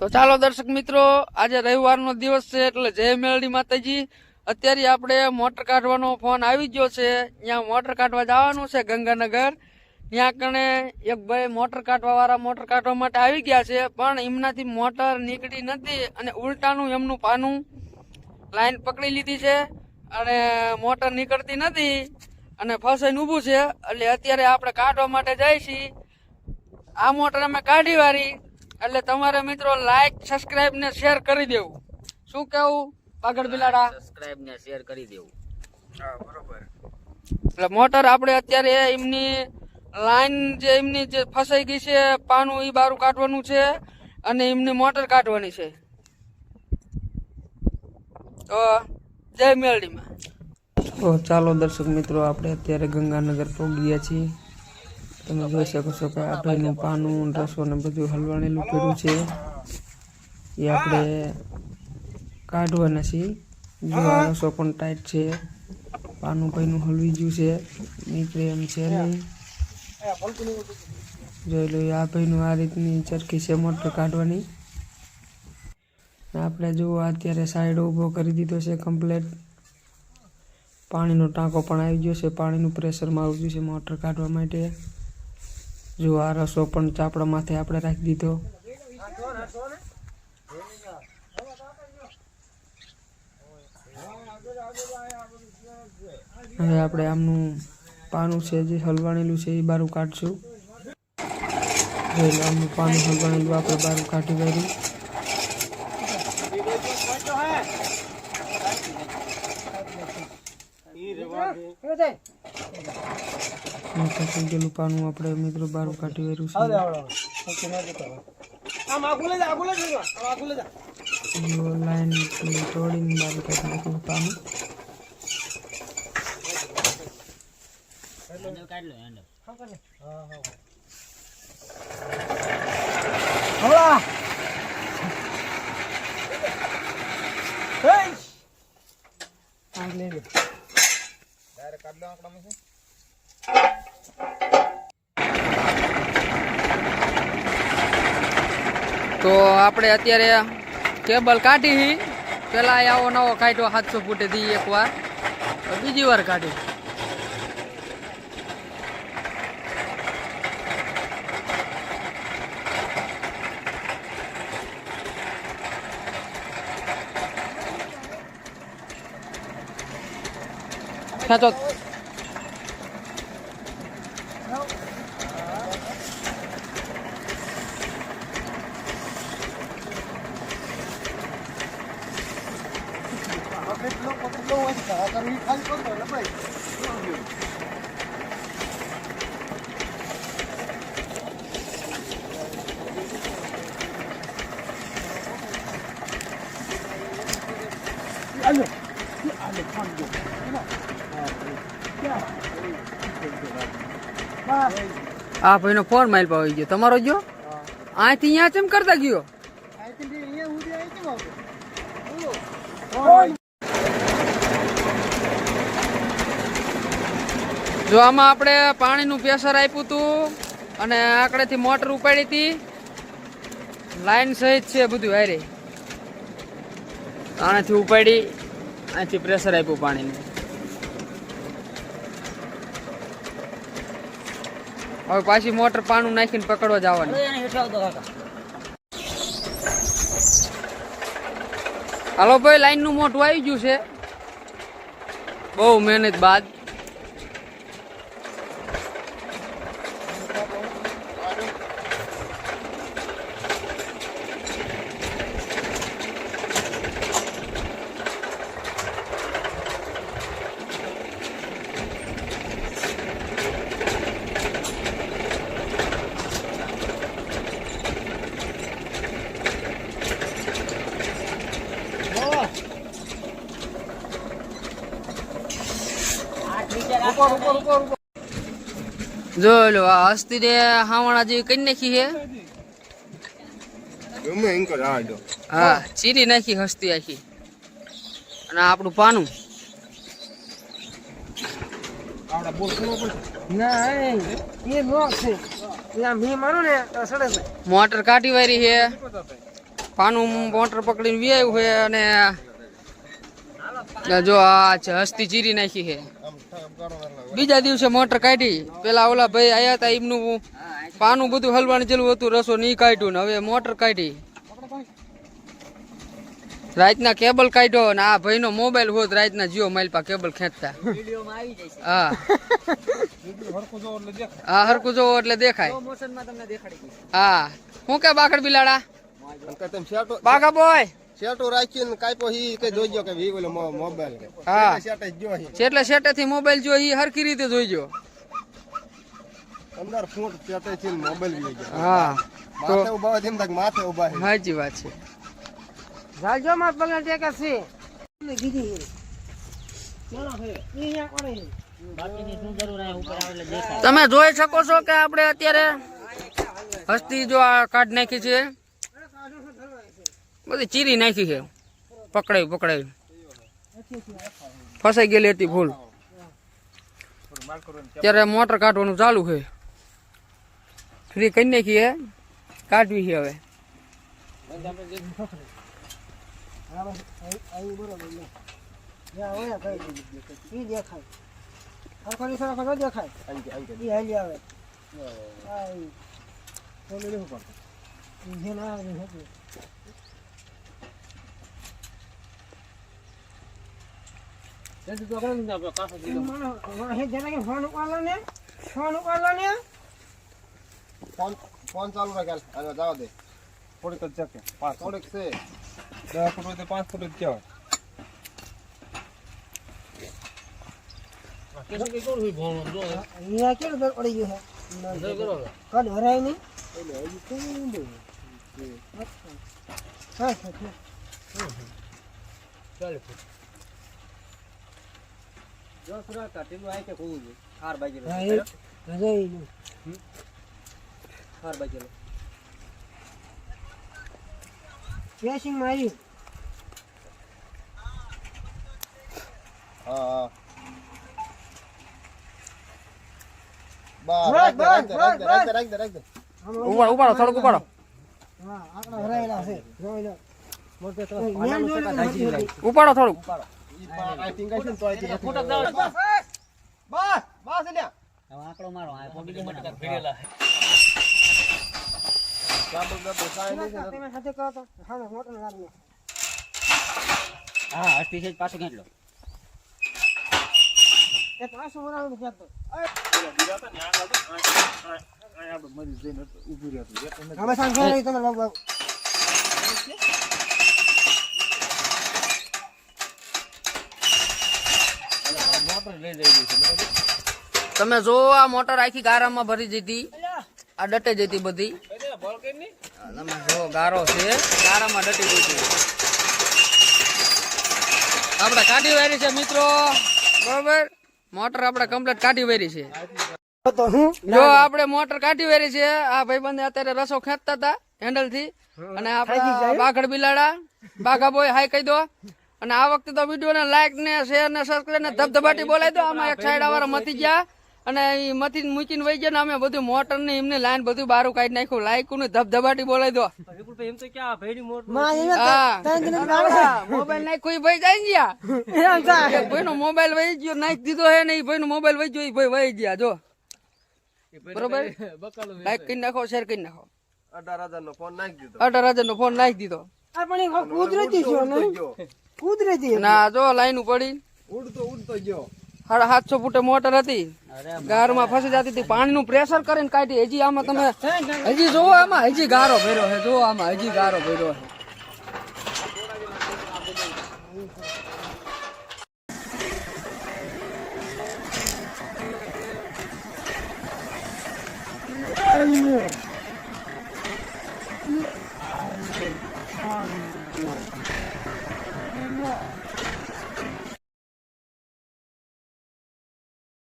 તો ચાલો દર્શક મિત્રો, આજે રવિવારનો દિવસ છે એટલે જય મેલડી માતાજી. અત્યારે આપણે મોટર કાઢવાનો ફોન આવી ગયો છે. ત્યાં મોટર કાઢવા જવાનું છે ગંગાનગર. ત્યાં કણે એક ભાઈ મોટર કાઢવાવાળા મોટર કાઢવા માટે આવી ગયા છે, પણ એમનાથી મોટર નીકળી નથી અને ઉલટાનું એમનું પાનું લાઈન પકડી લીધી છે અને મોટર નીકળતી નથી અને ફસાઈને ઊભું છે. એટલે અત્યારે આપણે કાઢવા માટે જઈએ છીએ આ મોટર અમે કાઢી વાળી એટલે તમારે મિત્રો લાઈક સબસ્ક્રાઇબ ને શેર કરી દેવું. શું કેવું પાગળ બિલાડા? સબસ્ક્રાઇબ ને શેર કરી દેવું. એટલે મોટર આપણે અત્યારે એમની લાઈન જે એમની જે ફસાઈ ગઈ છે પાનું એ બારું કાઢવાનું છે અને એમની મોટર કાઢવાની છે. તો જય મેલડીમાં. તો ચાલો દર્શક મિત્રો આપણે અત્યારે ગંગાનગર પહોંચી ગયા છીએ. તમે જોઈ શકો છો કે આ ભાઈનું પાનું રસો ને બધું હલવાણેલું પડ્યું છે. એ આપણે કાઢવાના છીએ. જો રસો પણ ટાઈટ છે. પાનું ભાઈનું હલવી ગયું છે. નીકળે એમ છે નહીં. જોઈ લો, આ ભાઈનું આ રીતની ચરખી છે મોટર કાઢવાની. આપણે જુઓ અત્યારે સાઈડ ઊભો કરી દીધો છે કમ્પ્લેટ પાણીનો ટાંકો પણ આવી ગયો છે. પાણીનું પ્રેશર મારું ગયું છે મોટર કાઢવા માટે. જો આ રસો પણ ચાપડા માથે આપણે રાખી દીધો. હવે આપણે આમનું પાનું છે જે હલવાણેલું છે એ બારું કાઢશું. જોઈ આમનું પાનું હલવાણેલું આપણે બારું કાઢી કર્યું ગયેલું પાનું આપણે મિત્રો બારું કાઢી કર્યું છે. લાઈન તોડીને બારું કાઢી નાખ્યું પાનું હેન્ડલ કાઢ લો હેન્ડલ તો આપણે અત્યારે કેબલ કાઢી પેલા આવો નવો કાઢ્યો સાતસો ફૂટે એકવાર. એક વાર હવે બીજી વાર કાઢી ખેંચો આ ભાઈનો ફોન માઇલ પર આવી ગયો તમારો ગયો અહીંથી અહીંયા ચેમ કરતા ગયો જો આમાં આપણે પાણીનું પ્રેશર આપ્યું હતું અને આકડેથી મોટર ઉપાડી હતી. લાઈન સહિત છે બધું હારે. આનાથી ઉપાડી અહીંથી પ્રેશર આપ્યું પાણીનું. હવે પાછી મોટર પાણું નાખીને પકડવા જવાનું. હાલો ભાઈ લાઈનનું મોટું આવી ગયું છે. બહુ મહેનત બાદ. જો લો આ હસ્તી રે હાવણા જેવી કરી નાખી હે ગમે એમ કર આ હા ચીરી નાખી હસ્તી આખી. અને આપણું પાનું. આવડા બોલ ના એ નો છે. ત્યાં મી માનું ને તો સડે મોટર કાઢી વારી છે. પાનું મોટર પકડીને વ્યાયું છે અને જો આ હસ્તી ચીરી નાખી છે. બીજા દિવસે મોટર કાઢી. પેલા ઓલા ભાઈ આયા હતા એમનું પાનું બધું હલવાનું જેલું હતું, રસો નહીં કાઢ્યું ને હવે મોટર કાઢી. રાતના કેબલ કાઢ્યો ને આ ભાઈનો મોબાઈલ હોત, રાતના જીઓ માઇલ પા કેબલ ખેંચતા. હા. હા હરકું જોવો એટલે દેખાય. હા. હું કે બાકડ બિલાડા? બાકા બોય! શેટો રાખીને કાંઈ હી કે જોઈજો કે વી ઓલો મોબાઈલ કે. હા. શેટે જો હી એટલે શેટે થી મોબાઈલ જો હી હરખી રીતે જોઈજો. અંદર ફૂટ શેટે થી મોબાઈલ વી ગયો. હા. માથે ઊભા તેમ તક માથે ઊભા હે સાચી વાત છે. જાજો માં પગલા ટેકા છે. એટલે દેખાય. તમે જોઈ શકો છો કે આપણે અત્યારે હસ્તી જો આ કાઢ નાખી છે. બધી ચીરી નાખી છે. પકડાઈ પકડાઈ ફસાઈ ગયેલી હતી ભૂલ. ત્યારે મોટર કાઢવાનું ચાલુ છે. ફ્રી કરી નાખીએ કાઢવી છે હવે. દેખાય હરખોની સરખો ન દેખાય ઈ હાલી આવે આ ઈ. ઈ જે ના આવે એ હતું. માણો- માણો હે જેને કે ફોન ઉપાડલો ને ફોન ઉપાડલો ને. ફોન ફોન ચાલુ રાખ. હાલો. જાવ દે. થોડીક જ જકે પાંચ થોડીક છે. દસ ફૂટ હોય તો પાંચ ફૂટ જ કહેવાય. અહીંયા કેવું ઘર પડી ગયું છે? કદ હરાય નહીં? હા. હાર બાજુ હા, એ હજાય નહીં. હાર બાજુ કેસિંગમાં આવ્યું હા બસ બસ, બસ, બસ, રાખ દે રાખ ઉપાડો ઉપાડો થોડુંક ઉપાડો. ઉપાડો થોડુંક ઈ પા- આ ટીંગાઈ તો આ ફોટો છે. જાવ બસ બસ લ્યા. હવે આંકડો મારો આ પડી જાય મટકા છે. તમે તો? હા અસ્તી છે પાછું ખેંચ લો તમે જો આ મોટર આખી ગારામાં ભરી જતી આ ડટે જતી બધી. તમે જો ગારો છે ગારામાં ડટી જતી. આપણે કાઢી વારી છે મિત્રો. બરોબર? મોટર આપણે કમ્પ્લીટ કાઢી વારી છે. જો આપણે મોટર કાઢી વારી છે આ ભાઈબંધ અત્યારે રસો ખેંચતા હતા હેન્ડલથી. અને આપણા બાઘડ બિલાડા બાઘા બોય હાય કહી દો. અને આ વખતે તો વિડીયોને લાઈક ને શેર ને સબસ્ક્રાઈબ ને ધબધબાટી બોલાવી દો. આમાં એક સાઈડ વાળા મથી ગયા અને એ મથી મૂકીને વહી ગયા ને અમે બધું મોટર ને એમને લાઈન બધું બારું કાઢી નાખ્યું. લાઈક ને ધબધબાટી બોલાવી દો. એ મોબાઈલ નાખ્યું ભાઈ જાય ગયા? ભાઈ નો મોબાઈલ વહી ગયો નાખી દીધો હે ને ઈ ભાઈ નો મોબાઈલ વહી ગયો ઈ ભાઈ વહી ગયા જો. બરોબર? લાઈક કરી નાખો શેર કરી નાખો. અઢાર હજાર નો ફોન નાખી દીધો. અઢાર હજાર નો ફોન નાખી દીધો. પણ કુદરતી છે ને કુદરતી જો લાઈન પડી ઉડતો ઉડતો ગયો. સાડા સાતસો ફૂટે મોટર હતી. ગારમાં ફસી જતી હતી પાણીનું પ્રેશર કરીને કાઢી. હજી આમાં તમે હજી જોવો આમાં હજી ગારો ભર્યો છે જોવો આમાં હજી ગારો ભર્યો છે.